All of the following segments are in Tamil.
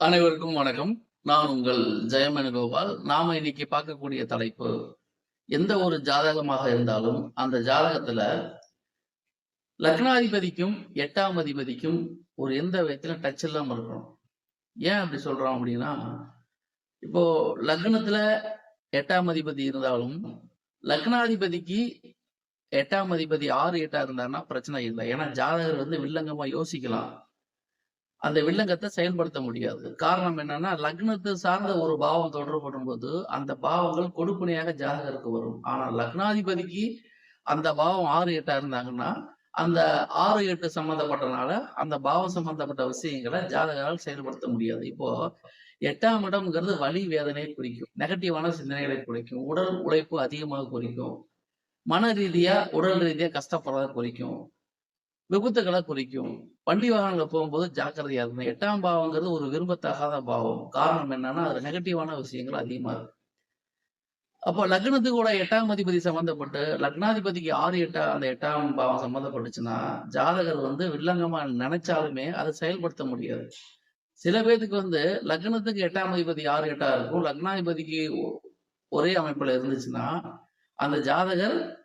அனைவருக்கும் வணக்கம். நான் உங்கள் ஜெயமனுகோபால் நாம இன்னைக்கு பார்க்கக்கூடிய தலைப்பு எந்த ஒரு ஜாதகமாக இருந்தாலும் அந்த ஜாதகத்துல லக்னாதிபதிக்கும் எட்டாம் அதிபதிக்கும் ஒரு எந்த விதத்துல டச் இல்லாம இருக்கணும். ஏன் அப்படி சொல்றோம் அப்படின்னா இப்போ லக்னத்துல எட்டாம் அதிபதி இருந்தாலும் லக்னாதிபதிக்கு எட்டாம் அதிபதி ஆறு எட்டா இருந்தாருன்னா பிரச்சனை இல்லை. ஏன்னா ஜாதகர் வந்து வில்லங்கமா யோசிக்கலாம். அந்த வில்லங்கத்தை செயல்படுத்த முடியாது. காரணம் என்னன்னா லக்னத்தை சார்ந்த ஒரு பாவம் தொடர்படும் போது அந்த பாவங்கள் கொடுப்பனையாக ஜாதகருக்கு வரும். ஆனா லக்னாதிபதிக்கு அந்த பாவம் ஆறு எட்டா இருந்தாங்கன்னா அந்த ஆறு எட்டு சம்பந்தப்பட்டனால அந்த பாவம் சம்பந்தப்பட்ட விஷயங்களை ஜாதகரால் செயல்படுத்த முடியாது. இப்போ எட்டாம் இடம்ங்கிறது வலி வேதனையை குறிக்கும். நெகட்டிவான சிந்தனைகளை குறிக்கும். உடல் உழைப்பு அதிகமாக குறிக்கும். மன ரீதியா உடல் ரீதியா கஷ்டப்படுறத குறிக்கும். விபத்துக்களை குறிக்கும். வண்டி வாகனங்கள் போகும்போது ஜாக்கிரதையா இருக்கணும் எட்டாம் பாவங்கிறது ஒரு விரும்பத்தகாத பாவம். காரணம் என்னன்னா அது நெகட்டிவான விஷயங்கள் அதிகமா இருக்கு. அப்போ லக்னத்துக்கு கூட எட்டாம் அதிபதி சம்மந்தப்பட்டு லக்னாதிபதிக்கு ஆறு எட்டா அந்த எட்டாம் பாவம் சம்மந்தப்பட்டுச்சுன்னா ஜாதகர் வந்து வில்லங்கமா நினைச்சாலுமே அதை செயல்படுத்த முடியாது. சில பேருக்கு வந்து லக்னத்துக்கு எட்டாம் அதிபதி ஆறு எட்டா இருக்கும். லக்னாதிபதிக்கு ஒ- ஒரே அமைப்புல இருந்துச்சுன்னா அந்த ஜாதகர்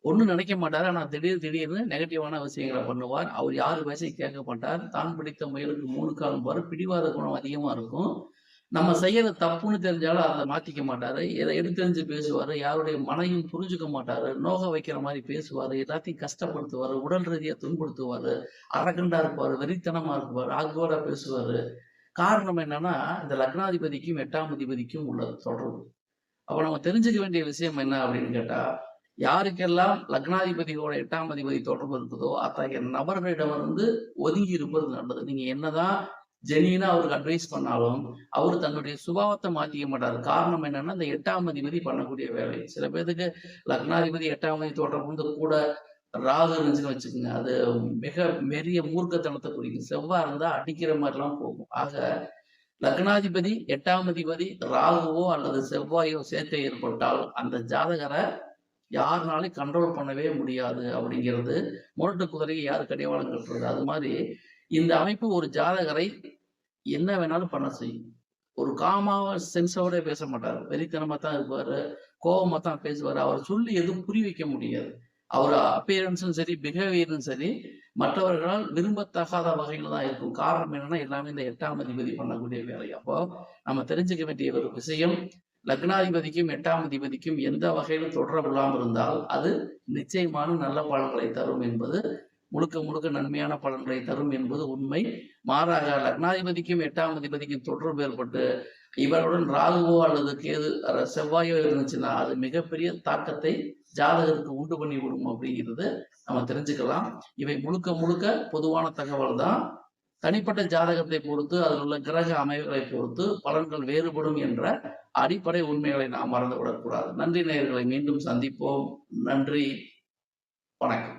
ஒண்ணும் நினைக்க மாட்டார். ஆனா திடீர் திடீர்னு நெகட்டிவான விஷயங்களை பண்ணுவார். அவர் யாரு பேசையும் கேட்க மாட்டார். தான் பிடித்த முயலுக்கு மூணு காலம் பாரு பிடிவாத குணம் அதிகமா இருக்கும். நம்ம செய்யறது தப்புன்னு தெரிஞ்சாலும் அதை மாத்திக்க மாட்டாரு. எதை எடுத்தெறிஞ்சு பேசுவாரு. யாருடைய மனையும் புரிஞ்சுக்க மாட்டாரு. நோக வைக்கிற மாதிரி பேசுவாரு. எல்லாத்தையும் கஷ்டப்படுத்துவாரு. உடல் ரீதியா துன்புறுத்துவாரு. அரகண்டா இருப்பாரு. வெறித்தனமா இருப்பாரு. ஆக்வர்டா பேசுவாரு. காரணம் என்னன்னா இந்த லக்னாதிபதிக்கும் எட்டாம் அதிபதிக்கும் உள்ள தொடர்பு. அப்ப நம்ம தெரிஞ்சுக்க வேண்டிய விஷயம் என்ன அப்படின்னு கேட்டா யாருக்கெல்லாம் லக்னாதிபதியோட எட்டாம் அதிபதி தொடர்பு இருக்குதோ அத்தகைய நபர்களிடம் வந்து ஒதுங்கி இருப்பது நல்லது. நீங்க என்னதான் ஜெனியனா அவருக்கு அட்வைஸ் பண்ணாலும் அவர் தன்னுடைய சுபாவத்தை மாத்திக்க மாட்டார். காரணம் என்னன்னா இந்த எட்டாம் அதிபதி பண்ணக்கூடிய வேலை. சில பேருக்கு லக்னாதிபதி எட்டாம் அதிபதி தொடர்பு வந்து கூட ராகு இருந்துச்சுன்னு வச்சுக்கோங்க. அது மிக பெரிய மூர்க்கத்தனத்தை குறிக்கும். செவ்வாய் இருந்தா அடிக்கிற மாதிரிலாம் போகும். ஆக லக்னாதிபதி எட்டாம் அதிபதி ராகுவோ அல்லது செவ்வாயோ சேர்க்கை ஏற்பட்டால் அந்த ஜாதகரை யாருனாலையும் கண்ட்ரோல் பண்ணவே முடியாது அப்படிங்கிறது முரட்டு குதிரையை யார் கடிவாளம் கட்டுறது? அது மாதிரி இந்த அமைப்பு ஒரு ஜாதகரை என்ன வேணாலும் பண்ண செய்யும். ஒரு காமாவ சென்ஸோட பேச மாட்டார். வெறித்தனமா தான் இருப்பாரு கோபமா தான் பேசுவார். அவர் சொல்லி எதுவும் புரி வைக்க முடியாது. அவர் அப்பியரன்ஸும் சரி பிஹேவியரும் சரி மற்றவர்களால் விரும்பத்தகாத வகையில தான் இருக்கும். காரணம் என்னன்னா எல்லாமே இந்த எட்டாம் அதிபதி பண்ணக்கூடிய வேலை அப்போ நம்ம தெரிஞ்சுக்க வேண்டிய ஒரு விஷயம் லக்னாதிபதிக்கும் எட்டாம் அதிபதிக்கும் எந்த வகையிலும் தொடரப்படாமல் இருந்தால் அது நிச்சயமான நல்ல பலன்களை தரும் என்பது முழுக்க முழுக்க நன்மையான பலன்களை தரும் என்பது உண்மை. மாறாக லக்னாதிபதிக்கும் எட்டாம் அதிபதிக்கும் தொடர்பு ஏற்பட்டு இவருடன் ராகுவோ அல்லது கேது செவ்வாயோ இருந்துச்சுன்னா அது மிகப்பெரிய தாக்கத்தை ஜாதகருக்கு உண்டு பண்ணி விடும் அப்படிங்கிறது நம்ம தெரிஞ்சுக்கலாம். இவை முழுக்க முழுக்க பொதுவான தகவல் தான். தனிப்பட்ட ஜாதகத்தை பொறுத்து அதில் உள்ள கிரக அமைவுகளை பொறுத்து பலன்கள் வேறுபடும் என்ற அடிப்படை உண்மைகளை நாம் மறந்துவிடக்கூடாது நன்றி நேயர்களை மீண்டும் சந்திப்போம். நன்றி. வணக்கம்.